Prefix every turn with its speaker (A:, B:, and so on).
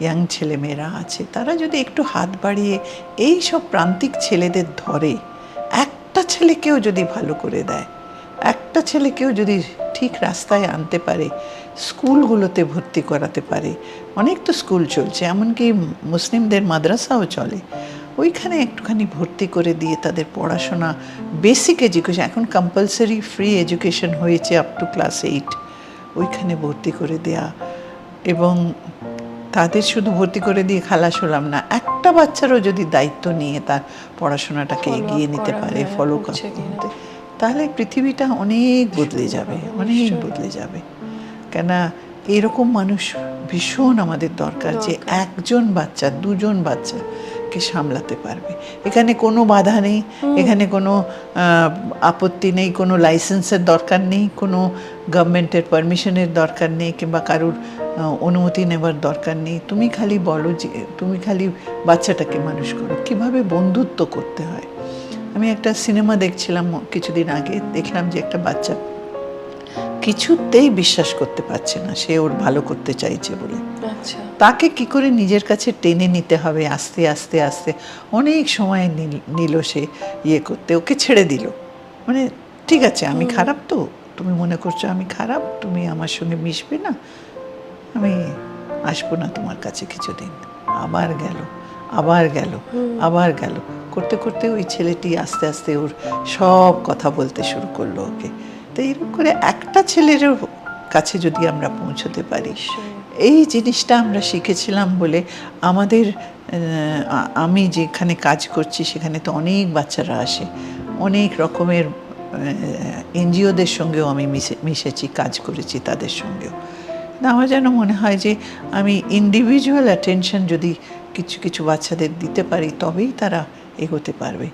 A: Young ছেলেমেয়েরা আছে, তারা যদি একটু হাত বাড়িয়ে এই সব প্রান্তিক ছেলেদের ধরে, একটা ছেলেকেও যদি ভালো করে দেয়, একটা ছেলেকেও যদি ঠিক রাস্তায় আনতে পারে, স্কুলগুলোতে ভর্তি করাতে পারে, অনেক তো স্কুল চলছে, এমনকি মুসলিমদের মাদ্রাসাও চলে, ওইখানে একটুখানি ভর্তি করে দিয়ে তাদের পড়াশোনা বেসিক এডুকেশন এখন কম্পালসারি ফ্রি এডুকেশন হয়েছে আপ টু ক্লাস এইট ওইখানে ভর্তি করে দেয়া এবং তাদের শুধু ভর্তি করে দিয়ে খালাস হলাম না একটা বাচ্চারও যদি দায়িত্ব নিয়ে তার পড়াশোনাটাকে এগিয়ে নিতে পারে ফলো করতে তাহলে পৃথিবীটা অনেক বদলে যাবে অনেক বদলে যাবে। কেন এরকম মানুষ ভীষণ আমাদের দরকার যে একজন বাচ্চা দুজন বাচ্চাকে সামলাতে পারবে। এখানে কোনো বাধা নেই এখানে কোনো আপত্তি নেই কোনো লাইসেন্সের দরকার নেই কোনো গভর্নমেন্টের পারমিশনের দরকার নেই কিংবা কারোর অনুমতি নেবার দরকার নেই। তুমি খালি বলো যে তুমি খালি বাচ্চাটাকে মানুষ করো। কীভাবে বন্ধুত্ব করতে হয়? আমি একটা সিনেমা দেখছিলাম কিছুদিন আগে দেখলাম যে একটা বাচ্চা কিছুতেই বিশ্বাস করতে পারছে না সে ওর ভালো করতে চাইছে বলে।
B: আচ্ছা।
A: তাকে কি করে নিজের কাছে টেনে নিতে হবে? আস্তে আস্তে আস্তে। অনেক সময় নিল- নিল সে ইয়ে করতে ওকে ছেড়ে দিল। মানে ঠিক আছে আমি খারাপ তো? তুমি মনে করছ আমি খারাপ? তুমি আমার সঙ্গে মিশবে না? আমি আসব না তোমার কাছে কিছুদিন। আবার গেল আবার গেল আবার গেল। করতে করতে ওই ছেলেটি আস্তে আস্তে ওর সব কথা বলতে শুরু করল ওকে। তো এরকম করে একটা ছেলেরও কাছে যদি আমরা পৌঁছতে পারি, এই জিনিসটা আমরা শিখেছিলাম বলে আমাদের আমি যেখানে কাজ করছি সেখানে তো অনেক বাচ্চারা আসে। অনেক রকমের এনজিওদের সঙ্গেও আমি মিশে, মিশেছি, কাজ করেছি তাদের সঙ্গেও। না আমার যেন মনে হয় যে আমি ইন্ডিভিজুয়াল অ্যাটেনশন যদি কিছু কিছু বাচ্চাদের দিতে পারি, তবেই তারা এগোতে পারবে।